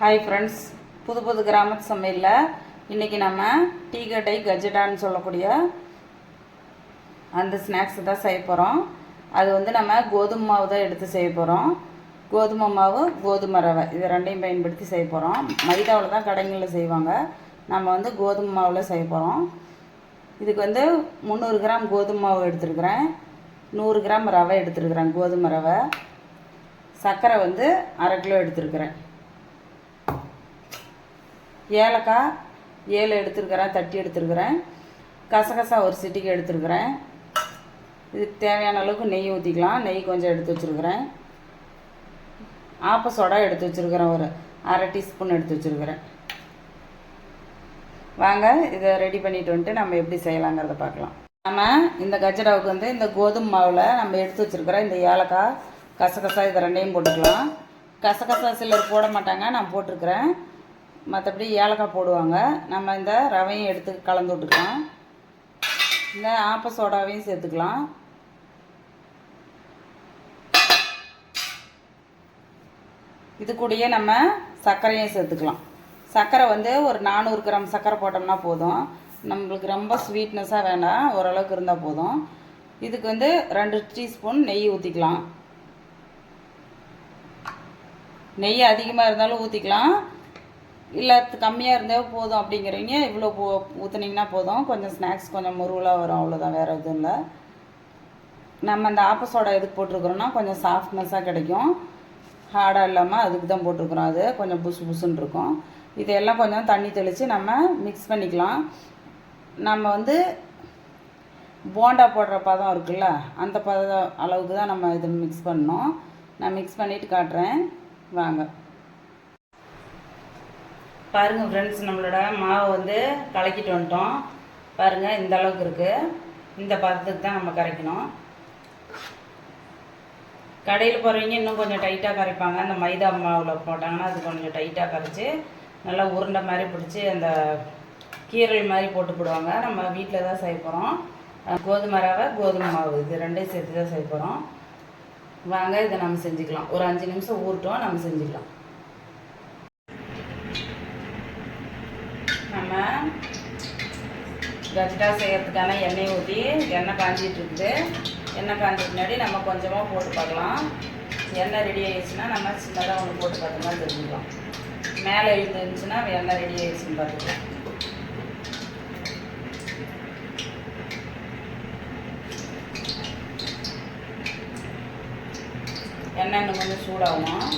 Hi friends புது புது கிராமத்து சமையலில் இன்றைக்கி நம்ம டீ கட்டை கஜடான்னு சொல்லக்கூடிய அந்த ஸ்நாக்ஸ் தான் செய்ய போகிறோம் அது வந்து நம்ம கோதுமை மாவு தான் எடுத்து செய்ய போகிறோம் கோதுமை மாவு கோதுமை ரவை இது ரெண்டையும் பயன்படுத்தி செய்ய போகிறோம் மைதாவில் தான் கடைங்களில் செய்வாங்க. நம்ம வந்து கோதுமை மாவில் செய்ய போகிறோம் இதுக்கு வந்து முந்நூறு கிராம் கோதுமை மாவு எடுத்துருக்குறேன். நூறு கிராம் ரவை எடுத்துருக்குறேன் கோதுமை ரவை. சர்க்கரை வந்து அரை கிலோ எடுத்துருக்குறேன். ஏலக்காய் ஏழு எடுத்துருக்கிறேன் தட்டி எடுத்துருக்கிறேன். கசகசா ஒரு சிட்டிக்கு எடுத்துருக்கிறேன். இது தேவையான அளவுக்கு நெய் ஊற்றிக்கலாம் நெய் கொஞ்சம் எடுத்து வச்சுருக்கிறேன். ஆப்ப சோடா எடுத்து வச்சுருக்கிறேன் ஒரு அரை டீஸ்பூன் எடுத்து வச்சுருக்கிறேன். வாங்க இதை ரெடி பண்ணிட்டு வந்துட்டு நம்ம எப்படி செய்யலாங்கிறத பார்க்கலாம். நம்ம இந்த கஜடாவுக்கு வந்து இந்த கோதுமை மாவில் நம்ம எடுத்து வச்சுருக்கிற இந்த ஏலக்காய் கசகசா இதை ரெண்டையும் போட்டுக்கலாம். கசகசா சிலர் போட மாட்டாங்க நான் போட்டிருக்கிறேன். மற்றபடி ஏலக்காய் போடுவாங்க. நம்ம இந்த ரவையும் எடுத்து கலந்து விட்டுக்கலாம். இந்த ஆப்ப சோடாவையும் சேர்த்துக்கலாம். இது கூடயே நம்ம சர்க்கரையும் சேர்த்துக்கலாம். சர்க்கரை வந்து ஒரு நானூறு கிராம் சர்க்கரை போட்டோம்னா போதும். நம்மளுக்கு ரொம்ப ஸ்வீட்னஸாக வேண்டாம். ஓரளவுக்கு இருந்தால் போதும். இதுக்கு வந்து ரெண்டு டீஸ்பூன் நெய் ஊற்றிக்கலாம் நெய் அதிகமாக இருந்தாலும் ஊற்றிக்கலாம் இல்லை கம்மியாக இருந்தால் போதும் அப்படிங்கிறீங்க. இவ்வளோ போ ஊற்றுனீங்கன்னா போதும். கொஞ்சம் ஸ்நாக்ஸ் கொஞ்சம் முருவலாக வரும். அவ்வளோதான் வேறு எதுவும் இல்லை. நம்ம அந்த ஆப்பசோடா எதுக்கு போட்டிருக்கிறோன்னா கொஞ்சம் சாஃப்ட்னஸாக கிடைக்கும். ஹார்டாக இல்லாமல் அதுக்கு தான் போட்டிருக்கிறோம். அது கொஞ்சம் புசு புசுன்னு இருக்கும். இதெல்லாம் கொஞ்சம் தண்ணி தெளித்து நம்ம மிக்ஸ் பண்ணிக்கலாம். நம்ம வந்து போண்டா போடுற பதம் இருக்குல்ல அந்த பதம் அளவுக்கு தான் நம்ம இதை மிக்ஸ் பண்ணோம் நான் மிக்ஸ் பண்ணிவிட்டு காட்டுறேன். வாங்க. பாருங்கள் ஃப்ரெண்ட்ஸ் நம்மளோட மாவு வந்து கலக்கிட்டு வந்துட்டோம். பாருங்கள் இந்த அளவுக்கு இருக்குது இந்த பதத்துக்கு தான் நம்ம கரைக்கணும். கடையில் போகிறவங்க இன்னும் கொஞ்சம் டைட்டாக கரைப்பாங்க. அந்த மைதா மாவில் போட்டாங்கன்னா அது கொஞ்சம் டைட்டாக கரைச்சி நல்லா உருண்டை மாதிரி பிடிச்சி அந்த கீரல் மாதிரி போட்டு போடுவாங்க. நம்ம வீட்டில் தான் செய்ய போகிறோம் கோதுமை ரவை கோதுமை மாவு. இது ரெண்டையும் சேர்த்து தான் செய்ய போகிறோம் வாங்க இதை நம்ம செஞ்சுக்கலாம். ஒரு அஞ்சு நிமிஷம் ஊறட்டும் நம்ம செஞ்சுக்கலாம் நம்ம கஜ்டா செய்கிறதுக்கான எண்ணெய் ஊற்றி எண்ணெய் காஞ்சிட்டு இருக்குது. எண்ணெய் காஞ்ச பின்னாடி நம்ம கொஞ்சமாக போட்டு பார்க்கலாம். எண்ணெய் ரெடி ஆயிடுச்சுன்னா நம்ம சின்னதாக ஒன்று போட்டு பார்த்தோம்னா தெரிஞ்சுக்கலாம். மேலே இருந்துச்சுன்னா எண்ணெய் ரெடி ஆயிடுச்சுன்னு பார்த்துக்கலாம். எண்ணெய் இன்னும் கொஞ்சம் சூடாகும்?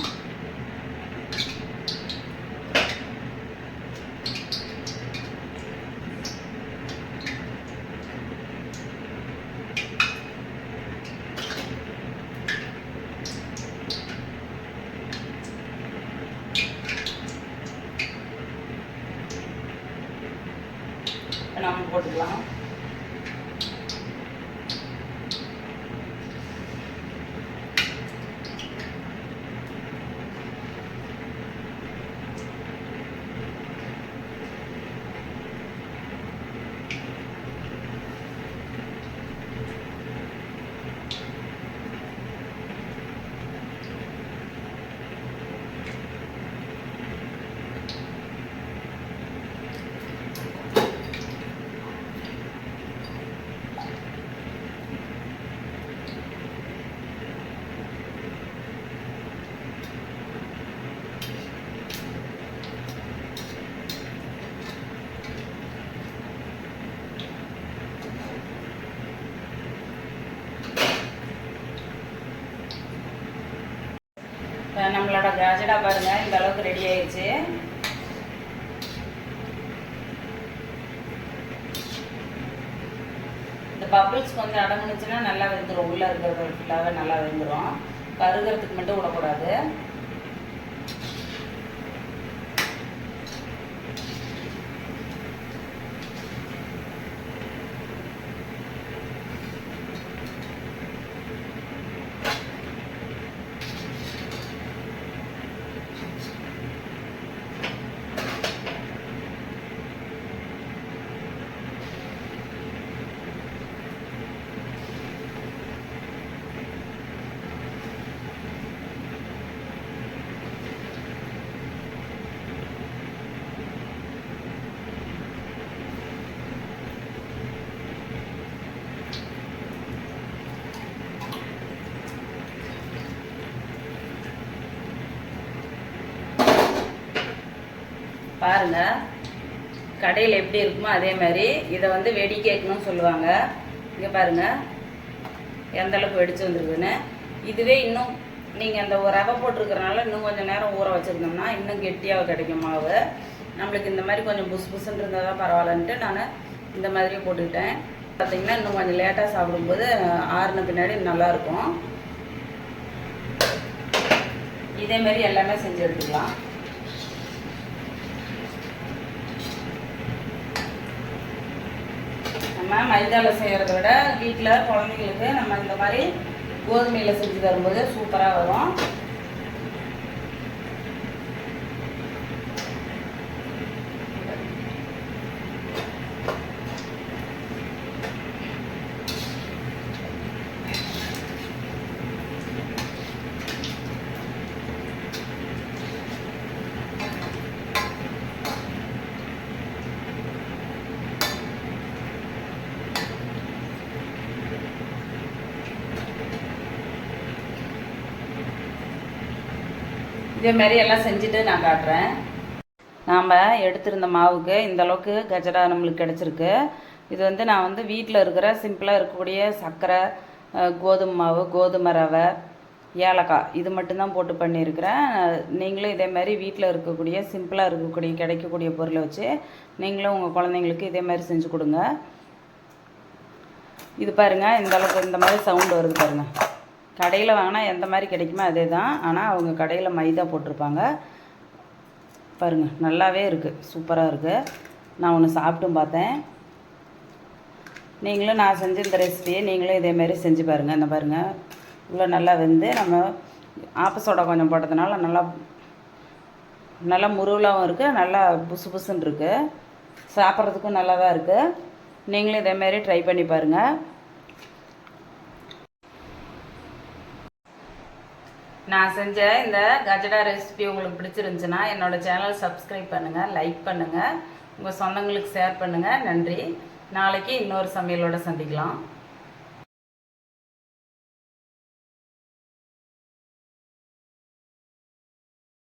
இப்போ நம்ம போட்டுக்கலாம். இப்போ நம்மளோட பாருங்க இந்த அளவுக்கு ரெடி ஆயிடுச்சு. இந்த பப்புள்ஸ் கொஞ்சம் அடங்குனுச்சுன்னா நல்லா வெந்துடும் உள்ளே இருக்கிறது ஃபுல்லாகவே நல்லா வெந்துடும் கருகிறதுக்கு மட்டும் விடக்கூடாது. பாருங்கள் கடையில் எப்படி இருக்குமோ அதே மாதிரி. இதை வந்து வெடி கேட்கணும்னு சொல்லுவாங்க. இங்கே பாருங்கள் எந்த அளவுக்கு வெடிச்சு வந்துருக்குன்னு இதுவே இன்னும் நீங்கள் அந்த ஒரு ரவை போட்டிருக்கறனால இன்னும் கொஞ்சம் நேரம் ஊற வச்சுருந்தோம்னா இன்னும் கெட்டியாக கிடைக்கும் மாவு. நம்மளுக்கு இந்த மாதிரி கொஞ்சம் புஸ் புஸ்ன்னு இருந்தால் தான் பரவாயில்லன்ட்டு நான் இந்த மாதிரியே போட்டுக்கிட்டேன். பார்த்தீங்கன்னா இன்னும் கொஞ்சம் லேட்டாக சாப்பிடும்போது ஆறுன பின்னாடி நல்லாயிருக்கும் இதேமாரி எல்லாமே செஞ்சு எடுத்துக்கலாம். நம்ம மைதாவில் செய்கிறத விட வீட்டில் குழந்தைங்களுக்கு நம்ம இந்த மாதிரி கோதுமையில் செஞ்சு தரும்போது சூப்பராக வரும். இதே மாதிரி எல்லாம் செஞ்சுட்டு நான் காட்டுறேன். நாம் எடுத்திருந்த மாவுக்கு இந்த அளவுக்கு கஜரா நம்மளுக்கு கிடச்சிருக்கு. இது வந்து நான் வந்து வீட்டில் இருக்கிற சிம்பிளாக இருக்கக்கூடிய சர்க்கரை கோதுமை மாவு கோதுமை ரவை ஏலக்காய் இது மட்டும்தான் போட்டு பண்ணியிருக்கிறேன். நீங்களும் இதே மாதிரி வீட்டில் இருக்கக்கூடிய சிம்பிளாக இருக்கக்கூடிய கிடைக்கக்கூடிய பொருளை வச்சு நீங்களும் உங்கள் குழந்தைங்களுக்கு இதே மாதிரி செஞ்சு கொடுங்க. இது பாருங்கள் இந்த அளவுக்கு இந்த மாதிரி சவுண்டு வருது பாருங்கள் கடையில் வாங்கினா எந்த மாதிரி கிடைக்குமோ அதே தான் ஆனால் அவங்க கடையில் மைதா போட்டிருப்பாங்க. பாருங்கள் நல்லாவே இருக்குது சூப்பராக இருக்குது நான் ஒன்று சாப்பிட்டும் பார்த்தேன். நீங்களும் நான் செஞ்ச இந்த ரெசிபியை நீங்களும் இதேமாரி செஞ்சு பாருங்கள் இந்த பாருங்கள் இவ்வளோ நல்லா வந்து நம்ம ஆப்ப கொஞ்சம் போட்டதுனால நல்லா நல்லா முருவலாகவும் இருக்குது நல்லா புசு புசுன்னு இருக்குது சாப்பிட்றதுக்கும் நல்லா தான் இருக்குது நீங்களும் இதேமாரி ட்ரை பண்ணி பாருங்கள் நான் செஞ்ச இந்த கஜடா ரெசிபி உங்களுக்கு பிடிச்சிருந்துச்சுன்னா என்னோட சேனல் சப்ஸ்கிரைப் பண்ணுங்கள் லைக் பண்ணுங்கள் உங்கள் சொந்தங்களுக்கு ஷேர் பண்ணுங்கள் நன்றி. நாளைக்கு இன்னொரு சமையலோடு சந்திக்கலாம்.